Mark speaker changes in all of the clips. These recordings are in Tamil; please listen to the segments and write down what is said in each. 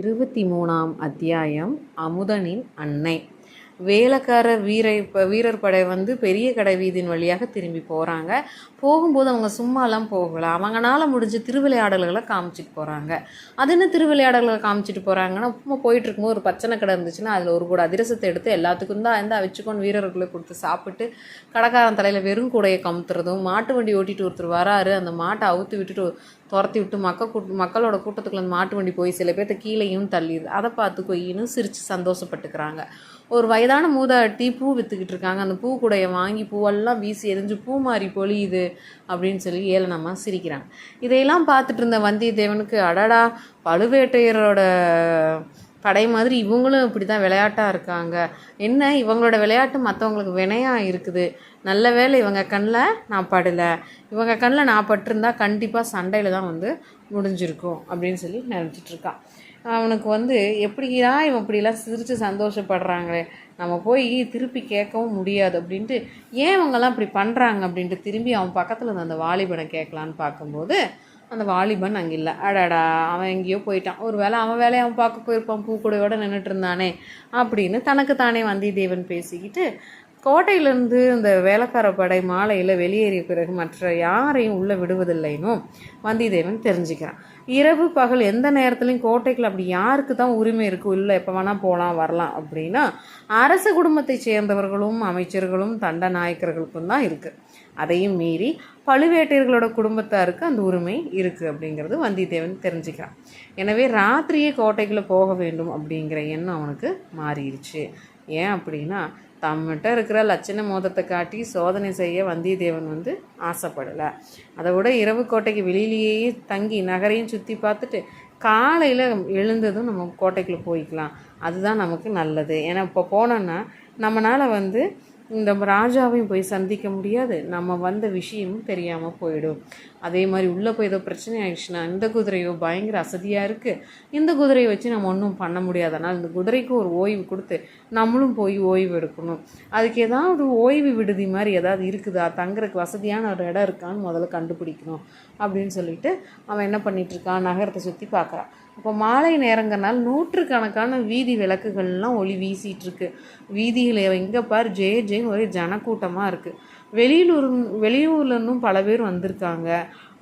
Speaker 1: இருபத்தி மூணாம் அத்தியாயம் அமுதனின் அன்னை வேலைக்காரர் வீரை வீரர் படை வந்து பெரிய கடை வீதியின் வழியாக திரும்பி போகிறாங்க போகும்போது அவங்க சும்மாலாம் போகல அவங்களால முடிஞ்ச திருவிளையாடல்களை காமிச்சிட்டு போகிறாங்க அது என்ன திருவிளையாடல்களை காமிச்சிட்டு போகிறாங்கன்னா உப்புமா போயிட்டுருக்கும்போது ஒரு பச்சனை கடை இருந்துச்சுன்னா அதில் ஒரு கூட அதிரசத்தை எடுத்து எல்லாத்துக்கும் தான் இருந்தால் வச்சுக்கொண்டு வீரர்களை கொடுத்து சாப்பிட்டு கடைக்காரன் தலையில் வெறும் கூடையை கமுத்துறதும் மாட்டு வண்டி ஓட்டிட்டு ஒருத்தர் வராரு அந்த மாட்டை அவுத்து விட்டுட்டு துரத்தி விட்டு மக்கள் கூட் மக்களோட கூட்டத்துக்குள்ள மாட்டு வண்டி போய் சில பேர்த்த கீழேயும் தள்ளிடுது அதை பார்த்து கொய்யின்னு சிரித்து சந்தோஷப்பட்டுக்கிறாங்க ஒரு வயதான மூதாட்டி பூ விற்றுக்கிட்டு இருக்காங்க அந்த பூ கூடைய வாங்கி பூவெல்லாம் வீசி எரிஞ்சு பூ மாறி பொழியுது அப்படின்னு சொல்லி ஏளனமாக சிரிக்கிறாங்க இதையெல்லாம் பார்த்துட்டு இருந்த வந்தியத்தேவனுக்கு அடடா பழுவேட்டையரோட படை மாதிரி இவங்களும் இப்படி தான் விளையாட்டாக இருக்காங்க என்ன இவங்களோட விளையாட்டு மற்றவங்களுக்கு வினையாக இருக்குது நல்ல வேலை இவங்க கண்ணில் நான் படலை இவங்க கண்ணில் நான் பட்டிருந்தால் கண்டிப்பாக சண்டையில் தான் வந்து முடிஞ்சிருக்கும் அப்படின்னு சொல்லி நினச்சிட்ருக்கான் அவனுக்கு வந்து எப்படிடா இவன் இப்படிலாம் சிரித்து சந்தோஷப்படுறாங்களே நம்ம போய் திருப்பி கேட்கவும் முடியாது அப்படின்ட்டு ஏன் இவங்கெல்லாம் இப்படி பண்ணுறாங்க அப்படின்ட்டு திரும்பி அவன் பக்கத்தில் அந்த வாலிபனை கேட்கலான்னு பார்க்கும்போது அந்த வாலிபன் அங்கே இல்லை அடாடா அவன் எங்கேயோ போயிட்டான் ஒரு வேளை அவன் வேலையை அவன் பார்க்க போயிருப்பான் பூக்கூடையோடு நின்றுட்டு இருந்தானே அப்படின்னு தனக்கு தானே வந்தியத்தேவன் பேசிக்கிட்டு கோட்டையிலிருந்து இந்த வேலைக்கார படை மாலையில் வெளியேறிய பிறகு மற்ற யாரையும் உள்ளே விடுவதில்லைன்னு வந்திதேவன் தெரிஞ்சுக்கிறான் இரவு பகல் எந்த நேரத்துலையும் கோட்டைக்குள்ள அப்படி யாருக்கு தான் உரிமை இருக்குது இல்லை எப்போ வேணால் போகலாம் வரலாம் அப்படின்னா அரச குடும்பத்தை சேர்ந்தவர்களும் அமைச்சர்களும் தண்ட நாயக்கர்களுக்கும் தான் இருக்குது அதையும் மீறி பழுவேட்டையர்களோட குடும்பத்தாருக்கு அந்த உரிமை இருக்குது அப்படிங்கிறது வந்தியத்தேவன் தெரிஞ்சுக்கிறான் எனவே ராத்திரியே கோட்டைக்குள்ளே போக வேண்டும் அப்படிங்கிற எண்ணம் அவனுக்கு மாறிடுச்சு ஏன் அப்படின்னா தம்மிட்ட இருக்கிற லட்சண மோதத்தை காட்டி சோதனை செய்ய வந்தியத்தேவன் வந்து ஆசைப்படலை அதை விட இரவு கோட்டைக்கு வெளியிலேயே தங்கி நகரையும் சுற்றி பார்த்துட்டு காலையில் எழுந்ததும் நம்ம கோட்டைக்குள்ளே போய்க்கலாம் அதுதான் நமக்கு நல்லது ஏன்னா இப்போ போனோன்னா நம்மளால் வந்து இந்த ராஜாவையும் போய் சந்திக்க முடியாது நம்ம வந்த விஷயமும் தெரியாமல் போயிடும் அதே மாதிரி உள்ளே போய் ஏதோ பிரச்சனை ஆயிடுச்சுன்னா இந்த குதிரையோ பயங்கர அசதியாக இருக்குது இந்த குதிரையை வச்சு நம்ம ஒன்றும் பண்ண முடியாது ஆனால் இந்த குதிரைக்கு ஒரு ஓய்வு கொடுத்து நம்மளும் போய் ஓய்வு எடுக்கணும் அதுக்கு ஏதாவது ஓய்வு விடுதி மாதிரி ஏதாவது இருக்குதா தங்குறதுக்கு வசதியான ஒரு இடம் இருக்கான்னு முதல்ல கண்டுபிடிக்கணும் அப்படின்னு சொல்லிட்டு அவன் என்ன பண்ணிகிட்ருக்கான் நகரத்தை சுற்றி பார்க்குறான் இப்போ மாலை நேரங்கிறனால நூற்றுக்கணக்கான வீதி விளக்குகள்லாம் ஒளி வீசிகிட்ருக்கு வீதியில் எங்கே பார் ஜே ஜேன்னு ஒரே ஜனக்கூட்டமாக இருக்குது வெளியூர் வெளியூர்லேருந்தும் பல பேர் வந்திருக்காங்க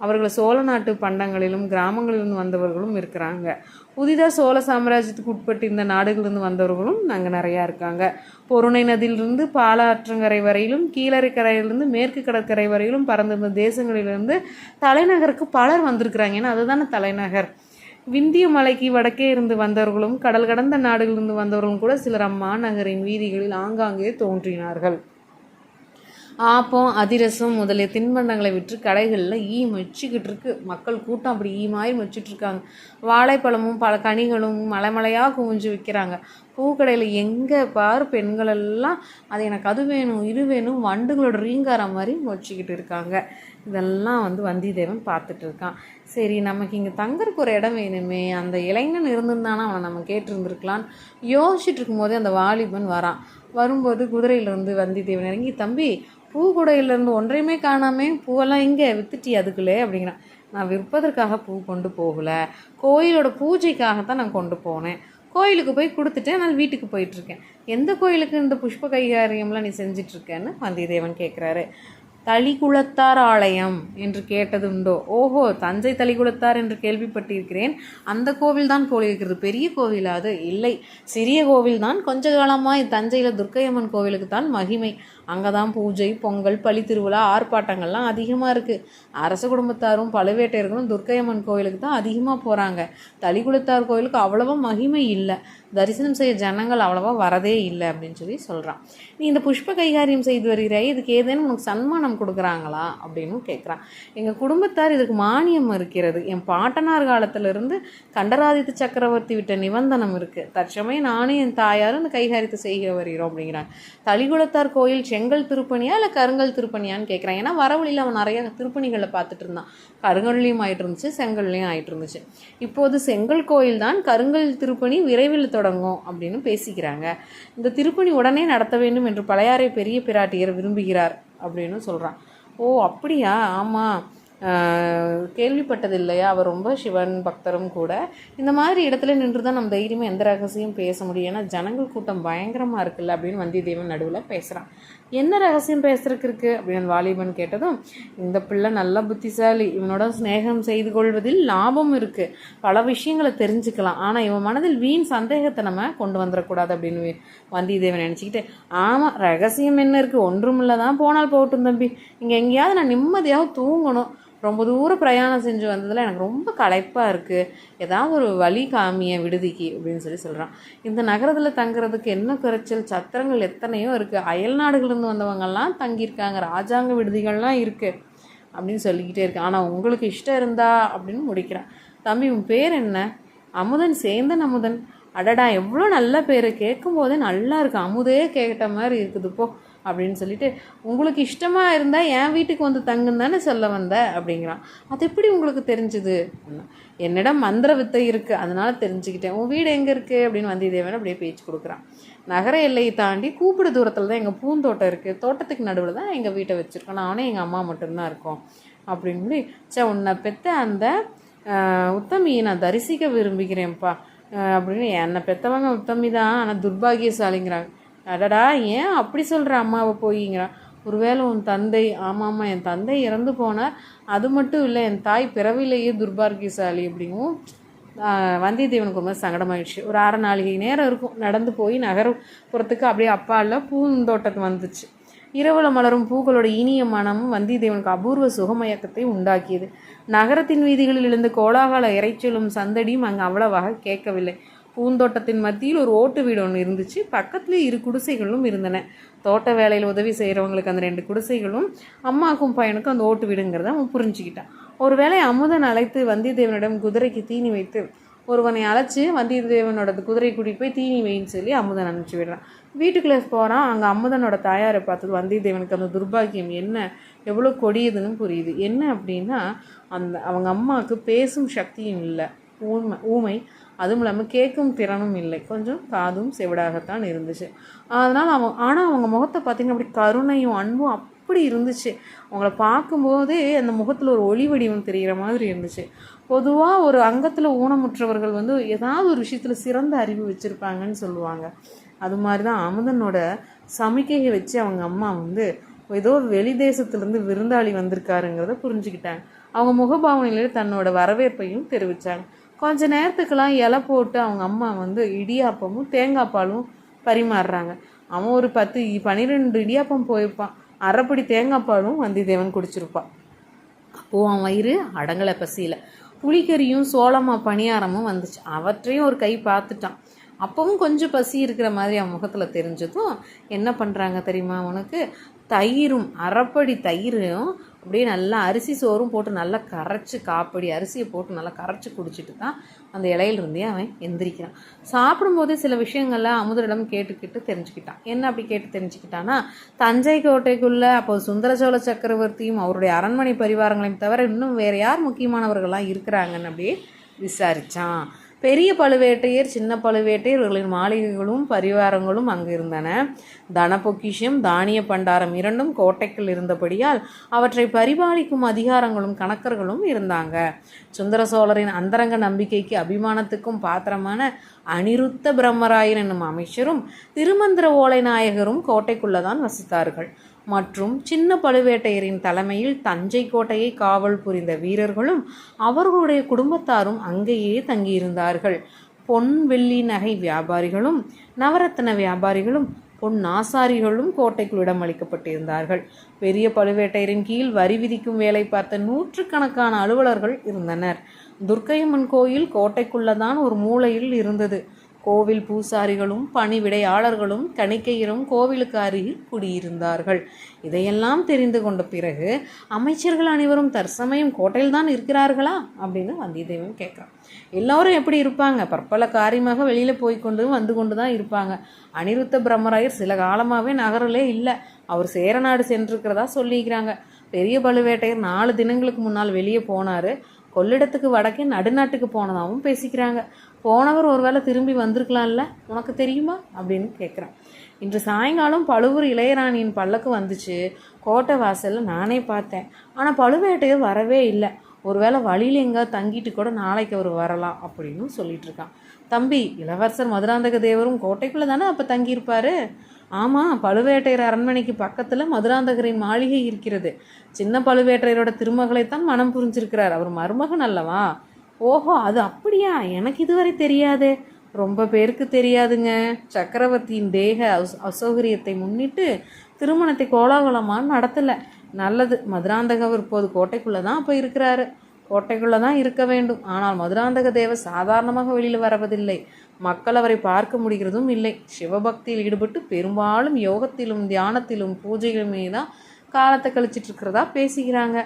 Speaker 1: அவர்கள் சோழ நாட்டு பண்டங்களிலும் கிராமங்களிலிருந்து வந்தவர்களும் இருக்கிறாங்க புதிதாக சோழ சாம்ராஜ்யத்துக்கு உட்பட்டு இந்த நாடுகளிலிருந்து வந்தவர்களும் நாங்கள் நிறையா இருக்காங்க பொருணை நதியிலிருந்து பாலாற்றங்கரை வரையிலும் கீழரை கரையிலிருந்து மேற்கு கடற்கரை வரையிலும் பறந்திருந்த தேசங்களிலிருந்து தலைநகருக்கு பலர் வந்திருக்கிறாங்க ஏன்னா அதுதானே தலைநகர் விந்திய மலைக்கு வடக்கே இருந்து வந்தவர்களும் கடல் கடந்த நாடுகளிலிருந்து வந்தவர்களும் கூட சிலர் அம்மாநகரின் வீதிகளில் ஆங்காங்கே தோன்றினார்கள் ஆப்பம் அதிரசம் முதலிய தின்பண்டங்களை விற்று கடைகளில் ஈ மொச்சிக்கிட்டு இருக்கு மக்கள் கூட்டம் அப்படி ஈ மாதிரி மொச்சிட்டு இருக்காங்க வாழைப்பழமும் பல கனிகளும் மலைமலையாக குவிஞ்சு விற்கிறாங்க பூக்கடையில் எங்கே பார் பெண்களெல்லாம் அது எனக்கு அது வேணும் இது வேணும் வண்டுகளோட ரீங்காரம் மாதிரி முழிச்சிக்கிட்டு இருக்காங்க இதெல்லாம் வந்து வந்தியத்தேவன் பார்த்துட்டு இருக்கான் சரி நமக்கு இங்கே தங்கறக்கு ஒரு இடம் வேணுமே அந்த இளைஞன் இருந்துருந்தானா அவனை நம்ம கேட்டிருந்துருக்கலான்னு யோசிச்சுட்டு இருக்கும்போதே அந்த வாலிபன் வரான் வரும்போது குதிரையிலேருந்து வந்தியத்தேவன் இறங்கி தம்பி பூ கூடையிலேருந்து ஒன்றையுமே காணாமே பூவெல்லாம் இங்கே வித்துட்டி அதுக்குள்ளே அப்படிங்கிறான் நான் விற்பதற்காக பூ கொண்டு போகலை கோயிலோட பூஜைக்காக தான் நான் கொண்டு போனேன் கோயிலுக்கு போய் கொடுத்துட்டேன் நான் வீட்டுக்கு போயிட்டுருக்கேன் எந்த கோயிலுக்கு இந்த புஷ்ப கைகாரியம்லாம் நீ செஞ்சிட்ருக்கேன்னு வந்தியத்தேவன் கேட்குறாரு தளிகுளத்தார் ஆலயம் என்று கேட்டது உண்டோ ஓஹோ தஞ்சை தளிகுளத்தார் என்று கேள்விப்பட்டிருக்கிறேன் அந்த கோவில் தான் போலிருக்கிறது பெரிய கோவிலாது இல்லை சிறிய கோவில் தான் கொஞ்ச காலமாக தஞ்சையில் துர்க்கையம்மன் கோவிலுக்கு தான் மகிமை அங்கே தான் பூஜை பொங்கல் பழி திருவிழா ஆர்ப்பாட்டங்கள்லாம் அதிகமாக இருக்குது அரச குடும்பத்தாரும் பழுவேட்டையர்களும் துர்க்கையம்மன் கோயிலுக்கு தான் அதிகமாக போகிறாங்க குளத்தார் கோயிலுக்கு அவ்வளோவா மகிமை இல்லை தரிசனம் செய்ய ஜனங்கள் அவ்வளோவா வரதே இல்லை அப்படின்னு சொல்லி சொல்கிறான் நீ இந்த புஷ்ப கைகாரியம் செய்து வருகிறாய் இதுக்கு ஏதேனும் உனக்கு சன்மானம் கொடுக்குறாங்களா அப்படின்னு கேட்குறான் எங்கள் குடும்பத்தார் இதுக்கு மானியம் இருக்கிறது என் பாட்டனார் காலத்திலிருந்து கண்டராதித்த சக்கரவர்த்தி விட்ட நிபந்தனம் இருக்குது தற்சமயம் நானும் என் தாயாரும் இந்த கைகாரியத்தை செய்க வருகிறோம் அப்படிங்கிறாங்க தளிகுளத்தார் கோயில் செங்கல் திருப்பணியா இல்லை கருங்கல் திருப்பணியான்னு கேட்குறான் ஏன்னா வரவழியில் அவன் நிறைய திருப்பணிகளை பார்த்துட்டு இருந்தான் கருங்கல்லையும் ஆகிட்டு இருந்துச்சு செங்கல்லையும் ஆகிட்டு இருந்துச்சு இப்போது செங்கல் கோயில் தான் கருங்கல் திருப்பணி விரைவில் தொடங்கும் அப்படின்னு பேசிக்கிறாங்க இந்த திருப்பணி உடனே நடத்த வேண்டும் என்று பழையாறை பெரிய பிராட்டியர் விரும்புகிறார் அப்படின்னு சொல்கிறான் ஓ அப்படியா ஆமாம் கேள்விப்பட்டது இல்லையா அவர் ரொம்ப சிவன் பக்தரும் கூட இந்த மாதிரி இடத்துல நின்று தான் நம்ம தைரியமாக எந்த ரகசியம் பேச முடியும் ஏன்னா ஜனங்கள் கூட்டம் பயங்கரமாக இருக்குல்ல அப்படின்னு வந்தியத்தேவன் நடுவில் பேசுகிறான் என்ன ரகசியம் பேசுறதுக்கு இருக்குது அப்படின்னு வாலிபன் கேட்டதும் இந்த பிள்ளை நல்ல புத்திசாலி இவனோட ஸ்நேகம் செய்து கொள்வதில் லாபம் இருக்குது பல விஷயங்களை தெரிஞ்சுக்கலாம் ஆனால் இவன் மனதில் வீண் சந்தேகத்தை நம்ம கொண்டு வந்துடக்கூடாது அப்படின்னு வந்தியத்தேவன் நினைச்சுக்கிட்டு ஆமாம் ரகசியம் என்ன இருக்குது ஒன்றும் தான் போனால் போகட்டும் தம்பி இங்கே எங்கேயாவது நான் நிம்மதியாக தூங்கணும் ரொம்ப தூரம் பிரயாணம் செஞ்சு வந்ததில் எனக்கு ரொம்ப களைப்பாக இருக்குது ஏதாவது ஒரு வழி காமிய விடுதிக்கு அப்படின்னு சொல்லி சொல்கிறான் இந்த நகரத்தில் தங்குறதுக்கு என்ன குறைச்சல் சத்திரங்கள் எத்தனையோ இருக்குது அயல் நாடுகள்லேருந்து வந்தவங்கெல்லாம் தங்கியிருக்காங்க ராஜாங்க விடுதிகள்லாம் இருக்குது அப்படின்னு சொல்லிக்கிட்டே இருக்கு ஆனால் உங்களுக்கு இஷ்டம் இருந்தா அப்படின்னு முடிக்கிறான் தம்பி உன் பேர் என்ன அமுதன் சேந்தன் அமுதன் அடடா எவ்வளோ நல்ல பேர் கேட்கும் போதே நல்லா இருக்கு அமுதே கேட்ட மாதிரி இருக்குது இப்போது அப்படின்னு சொல்லிட்டு உங்களுக்கு இஷ்டமாக இருந்தால் என் வீட்டுக்கு வந்து தங்குன்னு தானே சொல்ல வந்த அப்படிங்கிறான் அது எப்படி உங்களுக்கு தெரிஞ்சுது என்னிடம் மந்திர வித்தை இருக்குது அதனால் தெரிஞ்சுக்கிட்டேன் உன் வீடு எங்கே இருக்குது அப்படின்னு வந்திதேவன் அப்படியே பேச்சு கொடுக்குறான் நகர எல்லையை தாண்டி கூப்பிடு தூரத்தில் தான் எங்கள் பூந்தோட்டம் இருக்குது தோட்டத்துக்கு நடுவில் தான் எங்கள் வீட்டை வச்சுருக்கோம் நானும் எங்கள் அம்மா மட்டும்தான் இருக்கோம் அப்படின்னு சொல்லி சே உன்னை பெத்த அந்த உத்தமியை நான் தரிசிக்க விரும்புகிறேன்ப்பா அப்படின்னு என்னை பெற்றவங்க உத்தமி தான் ஆனால் துர்பாகியசாலிங்கிறாங்க அடடா ஏன் அப்படி சொல்கிற அம்மாவை போயிங்கிறா ஒருவேளை உன் தந்தை ஆமாம்மா என் தந்தை இறந்து போனார் அது மட்டும் இல்லை என் தாய் பிறவிலேயே துர்பாகியசாலி அப்படிங்கும் வந்தியத்தேவனுக்கு ரொம்ப சங்கடமாயிடுச்சு ஒரு அரை நாளிகை நேரம் இருக்கும் நடந்து போய் நகரப்புறத்துக்கு அப்படியே இல்லை பூந்தோட்டத்துக்கு வந்துச்சு இரவுல மலரும் பூக்களோட இனிய மனமும் வந்தியத்தேவனுக்கு அபூர்வ சுகமயக்கத்தை உண்டாக்கியது நகரத்தின் வீதிகளில் இருந்து கோலாகால இறைச்சலும் சந்தடியும் அங்கே அவ்வளவாக கேட்கவில்லை பூந்தோட்டத்தின் மத்தியில் ஒரு ஓட்டு வீடு ஒன்று இருந்துச்சு பக்கத்தில் இரு குடிசைகளும் இருந்தன தோட்ட வேலையில் உதவி செய்கிறவங்களுக்கு அந்த ரெண்டு குடிசைகளும் அம்மாக்கும் பையனுக்கும் அந்த ஓட்டு வீடுங்கிறத அவன் புரிஞ்சுக்கிட்டான் ஒரு வேளை அமுதன் அழைத்து வந்தியத்தேவனிடம் குதிரைக்கு தீனி வைத்து ஒருவனை அழைச்சி வந்தியத்தேவனோட குதிரை கூட்டிகிட்டு போய் தீனி வைன்னு சொல்லி அமுதன் அனுப்பிச்சி விடுறான் வீட்டுக்குள்ளே போகிறான் அங்கே அமுதனோட தாயாரை பார்த்தது வந்தியத்தேவனுக்கு அந்த துர்பாக்கியம் என்ன எவ்வளோ கொடியதுன்னு புரியுது என்ன அப்படின்னா அந்த அவங்க அம்மாவுக்கு பேசும் சக்தியும் இல்லை ஊமை ஊமை அதுவும் இல்லாமல் கேட்கும் திறனும் இல்லை கொஞ்சம் காதும் செவிடாகத்தான் இருந்துச்சு அதனால் அவங்க ஆனால் அவங்க முகத்தை பார்த்திங்கன்னா அப்படி கருணையும் அன்பும் அப்படி இருந்துச்சு அவங்கள பார்க்கும்போதே அந்த முகத்தில் ஒரு ஒளி வடிவம் தெரிகிற மாதிரி இருந்துச்சு பொதுவாக ஒரு அங்கத்தில் ஊனமுற்றவர்கள் வந்து ஏதாவது ஒரு விஷயத்தில் சிறந்த அறிவு வச்சுருப்பாங்கன்னு சொல்லுவாங்க அது மாதிரி தான் அமுதனோட சமிக்கையை வச்சு அவங்க அம்மா வந்து ஏதோ வெளி தேசத்துலேருந்து விருந்தாளி வந்திருக்காருங்கிறத புரிஞ்சுக்கிட்டாங்க அவங்க முகபாவனையிலே தன்னோட வரவேற்பையும் தெரிவித்தாங்க கொஞ்ச நேரத்துக்கெல்லாம் இலை போட்டு அவங்க அம்மா வந்து இடியாப்பமும் தேங்காய் பாலும் பரிமாறுறாங்க அவன் ஒரு பத்து பன்னிரெண்டு இடியாப்பம் போயிருப்பான் அரைப்படி தேங்காய் பாலும் வந்திதேவன் குடிச்சிருப்பான் அப்போது அவன் வயிறு அடங்கலை பசியில் புளிக்கறியும் சோளமா பணியாரமும் வந்துச்சு அவற்றையும் ஒரு கை பார்த்துட்டான் அப்பவும் கொஞ்சம் பசி இருக்கிற மாதிரி அவன் முகத்தில் தெரிஞ்சதும் என்ன பண்ணுறாங்க தெரியுமா அவனுக்கு தயிரும் அரைப்படி தயிரும் அப்படியே நல்லா அரிசி சோறும் போட்டு நல்லா கரைச்சி காப்படி அரிசியை போட்டு நல்லா கரைச்சி குடிச்சிட்டு தான் அந்த இலையிலிருந்தே அவன் எந்திரிக்கிறான் சாப்பிடும்போதே சில விஷயங்கள்ல அமுதரிடம் கேட்டுக்கிட்டு தெரிஞ்சுக்கிட்டான் என்ன அப்படி கேட்டு தெரிஞ்சுக்கிட்டான்னா தஞ்சை கோட்டைக்குள்ளே அப்போ சுந்தரசோழ சக்கரவர்த்தியும் அவருடைய அரண்மனை பரிவாரங்களையும் தவிர இன்னும் வேறு யார் முக்கியமானவர்கள்லாம் இருக்கிறாங்கன்னு அப்படியே விசாரித்தான் பெரிய பழுவேட்டையர் சின்ன பழுவேட்டையர் இவர்களின் மாளிகைகளும் பரிவாரங்களும் அங்கு இருந்தன தன பொக்கிஷம் தானிய பண்டாரம் இரண்டும் கோட்டைக்குள் இருந்தபடியால் அவற்றை பரிபாலிக்கும் அதிகாரங்களும் கணக்கர்களும் இருந்தாங்க சுந்தர சோழரின் அந்தரங்க நம்பிக்கைக்கு அபிமானத்துக்கும் பாத்திரமான அனிருத்த பிரம்மராயன் என்னும் அமைச்சரும் திருமந்திர ஓலை நாயகரும் கோட்டைக்குள்ளே தான் வசித்தார்கள் மற்றும் சின்ன பழுவேட்டையரின் தலைமையில் தஞ்சை கோட்டையை காவல் புரிந்த வீரர்களும் அவர்களுடைய குடும்பத்தாரும் அங்கேயே தங்கியிருந்தார்கள் பொன் வெள்ளி நகை வியாபாரிகளும் நவரத்தன வியாபாரிகளும் பொன் ஆசாரிகளும் கோட்டைக்குள் இடமளிக்கப்பட்டிருந்தார்கள் பெரிய பழுவேட்டையரின் கீழ் வரி விதிக்கும் வேலை பார்த்த நூற்றுக்கணக்கான அலுவலர்கள் இருந்தனர் துர்க்கையம்மன் கோயில் கோட்டைக்குள்ளதான் ஒரு மூலையில் இருந்தது கோவில் பூசாரிகளும் பணிவிடையாளர்களும் கணிக்கையரும் கோவிலுக்கு அருகில் குடியிருந்தார்கள் இதையெல்லாம் தெரிந்து கொண்ட பிறகு அமைச்சர்கள் அனைவரும் தற்சமயம் கோட்டையில்தான் இருக்கிறார்களா அப்படின்னு வந்தியத்தேவன் கேட்குறான் எல்லோரும் எப்படி இருப்பாங்க பற்பல காரியமாக வெளியில் போய் கொண்டு வந்து கொண்டு தான் இருப்பாங்க அனிருத்த பிரம்மராயர் சில காலமாகவே நகரிலே இல்லை அவர் சேரநாடு சென்றிருக்கிறதா சொல்லியிருக்கிறாங்க பெரிய பழுவேட்டையர் நாலு தினங்களுக்கு முன்னால் வெளியே போனார் கொள்ளிடத்துக்கு வடக்கே நடுநாட்டுக்கு போனதாகவும் பேசிக்கிறாங்க போனவர் ஒருவேளை திரும்பி வந்திருக்கலாம்ல உனக்கு தெரியுமா அப்படின்னு கேட்குறான் இன்று சாயங்காலம் பழுவூர் இளையராணியின் பல்லக்கு வந்துச்சு கோட்டை வாசலில் நானே பார்த்தேன் ஆனால் பழுவேட்டையர் வரவே இல்லை ஒருவேளை வழியில் எங்கே தங்கிட்டு கூட நாளைக்கு அவர் வரலாம் அப்படின்னு சொல்லிட்டு இருக்கான் தம்பி இளவரசர் மதுராந்தக தேவரும் கோட்டைக்குள்ளே தானே அப்போ தங்கியிருப்பாரு ஆமாம் பழுவேட்டையர் அரண்மனைக்கு பக்கத்தில் மதுராந்தகரின் மாளிகை இருக்கிறது சின்ன பழுவேட்டையரோட திருமகளைத்தான் மனம் புரிஞ்சிருக்கிறார் அவர் மருமகன் அல்லவா ஓஹோ அது அப்படியா எனக்கு இதுவரை தெரியாது ரொம்ப பேருக்கு தெரியாதுங்க சக்கரவர்த்தியின் தேக அஸ் அசௌகரியத்தை முன்னிட்டு திருமணத்தை கோலாகலமாக நடத்தலை நல்லது மதுராந்தகவர் இப்போது கோட்டைக்குள்ளே தான் அப்போ இருக்கிறாரு கோட்டைக்குள்ளே தான் இருக்க வேண்டும் ஆனால் மதுராந்தக தேவர் சாதாரணமாக வெளியில் வரவதில்லை மக்கள் அவரை பார்க்க முடிகிறதும் இல்லை சிவபக்தியில் ஈடுபட்டு பெரும்பாலும் யோகத்திலும் தியானத்திலும் பூஜைகளுமே தான் காலத்தை கழிச்சிட்டு இருக்கிறதா பேசிக்கிறாங்க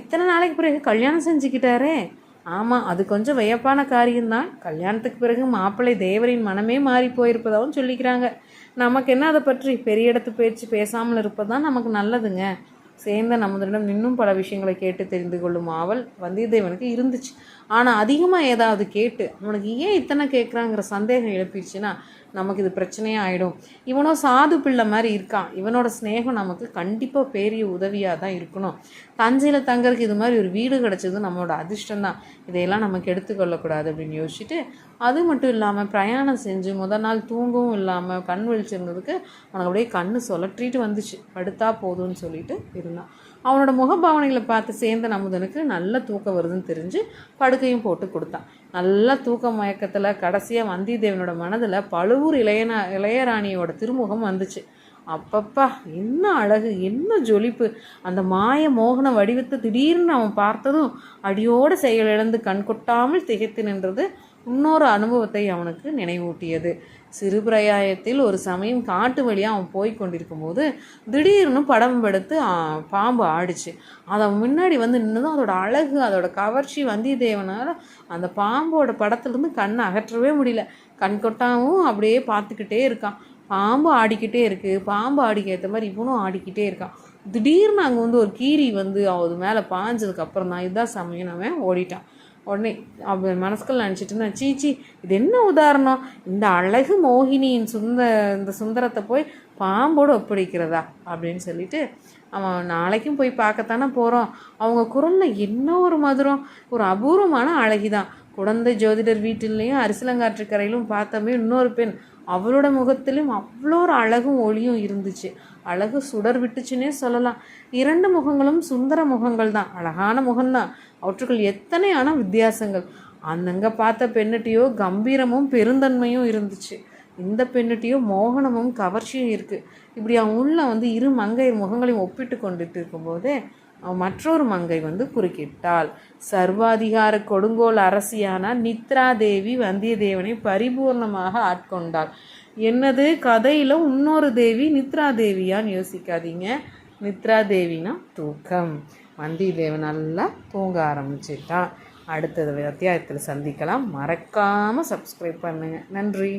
Speaker 1: இத்தனை நாளைக்கு பிறகு கல்யாணம் செஞ்சுக்கிட்டாரே ஆமாம் அது கொஞ்சம் வியப்பான காரியம்தான் கல்யாணத்துக்கு பிறகு மாப்பிள்ளை தேவரின் மனமே மாறி போயிருப்பதாகவும் சொல்லிக்கிறாங்க நமக்கு என்ன அதை பற்றி பெரிய இடத்து பேச்சு பேசாமல் இருப்பது தான் நமக்கு நல்லதுங்க சேர்ந்த நமதனிடம் இன்னும் பல விஷயங்களை கேட்டு தெரிந்து கொள்ளும் ஆவல் வந்தியத்தேவனுக்கு இருந்துச்சு ஆனால் அதிகமாக ஏதாவது கேட்டு அவனுக்கு ஏன் இத்தனை கேட்குறாங்கிற சந்தேகம் எழுப்பிடுச்சுன்னா நமக்கு இது பிரச்சனையாக ஆகிடும் இவனோ சாது பிள்ளை மாதிரி இருக்கான் இவனோட ஸ்நேகம் நமக்கு கண்டிப்பாக பெரிய உதவியாக தான் இருக்கணும் தஞ்சையில் தங்கறதுக்கு இது மாதிரி ஒரு வீடு கிடச்சது நம்மளோட அதிர்ஷ்டம் தான் இதையெல்லாம் நமக்கு எடுத்துக்கொள்ளக்கூடாது அப்படின்னு யோசிச்சுட்டு அது மட்டும் இல்லாமல் பிரயாணம் செஞ்சு முதல் நாள் தூங்கவும் இல்லாமல் கண் விழிச்சிருந்ததுக்கு அவனுக்கு அப்படியே கண் சொலற்றிட்டு வந்துச்சு படுத்தா போதும்னு சொல்லிட்டு இருந்தான் அவனோட முகபாவனைகளை பார்த்து சேர்ந்த நமுதனுக்கு நல்ல தூக்கம் வருதுன்னு தெரிஞ்சு படுக்கையும் போட்டு கொடுத்தான் நல்லா தூக்க மயக்கத்தில் கடைசியாக வந்தியத்தேவனோட மனதில் பழுவூர் இளையனா இளையராணியோட திருமுகம் வந்துச்சு அப்பப்பா என்ன அழகு என்ன ஜொலிப்பு அந்த மாய மோகன வடிவத்தை திடீர்னு அவன் பார்த்ததும் அடியோடு செயலிழந்து கண்கொட்டாமல் திகைத்து நின்றது இன்னொரு அனுபவத்தை அவனுக்கு நினைவூட்டியது சிறு பிரயாயத்தில் ஒரு சமயம் காட்டு வழியாக அவன் போய் கொண்டிருக்கும் போது திடீர்னு படம் எடுத்து பாம்பு ஆடிச்சு அதை முன்னாடி வந்து நின்றுதான் அதோட அழகு அதோட கவர்ச்சி வந்தியத்தேவனால் அந்த பாம்போட படத்துலேருந்து கண்ணை அகற்றவே முடியல கண் கொட்டாவும் அப்படியே பார்த்துக்கிட்டே இருக்கான் பாம்பு ஆடிக்கிட்டே இருக்குது பாம்பு ஆடிக்கு ஏற்ற மாதிரி இவனும் ஆடிக்கிட்டே இருக்கான் திடீர்னு அங்கே வந்து ஒரு கீரி வந்து அவது மேலே பாஞ்சதுக்கப்புறம் தான் இதுதான் சமயம் அவன் ஓடிட்டான் உடனே அவ மனசுக்குள்ள நினச்சிட்டு இருந்தேன் சீச்சி இது என்ன உதாரணம் இந்த அழகு மோகினியின் சுந்த இந்த சுந்தரத்தை போய் பாம்போடு ஒப்படைக்கிறதா அப்படின்னு சொல்லிட்டு அவன் நாளைக்கும் போய் பார்க்கத்தானே போகிறோம் அவங்க குரலில் என்ன ஒரு மதுரம் ஒரு அபூர்வமான அழகி தான் குழந்தை ஜோதிடர் வீட்டிலையும் அரிசிலங்காற்றுக்கரையிலும் பார்த்தோமே இன்னொரு பெண் அவளோட முகத்திலும் அவ்வளோ ஒரு அழகும் ஒளியும் இருந்துச்சு அழகு சுடர் விட்டுச்சுன்னே சொல்லலாம் இரண்டு முகங்களும் சுந்தர முகங்கள் தான் அழகான முகம்தான் அவற்றுக்குள் எத்தனையான வித்தியாசங்கள் அந்தங்க பார்த்த பெண்ணுட்டியோ கம்பீரமும் பெருந்தன்மையும் இருந்துச்சு இந்த பெண்ணுட்டியோ மோகனமும் கவர்ச்சியும் இருக்குது இப்படி அவன் உள்ள வந்து இரு மங்கை முகங்களையும் ஒப்பிட்டு கொண்டுட்டு இருக்கும்போதே அவன் மற்றொரு மங்கை வந்து குறுக்கிட்டாள் சர்வாதிகார கொடுங்கோல் அரசியான நித்ரா தேவி வந்தியத்தேவனை பரிபூர்ணமாக ஆட்கொண்டாள் என்னது கதையில் இன்னொரு தேவி நித்ரா தேவியான்னு யோசிக்காதீங்க நித்ரா தேவினா தூக்கம் வந்தியத்தேவன் நல்லா தூங்க ஆரம்பிச்சிட்டான் அடுத்தது அத்தியாயத்தில் சந்திக்கலாம் மறக்காமல் சப்ஸ்கிரைப் பண்ணுங்கள் நன்றி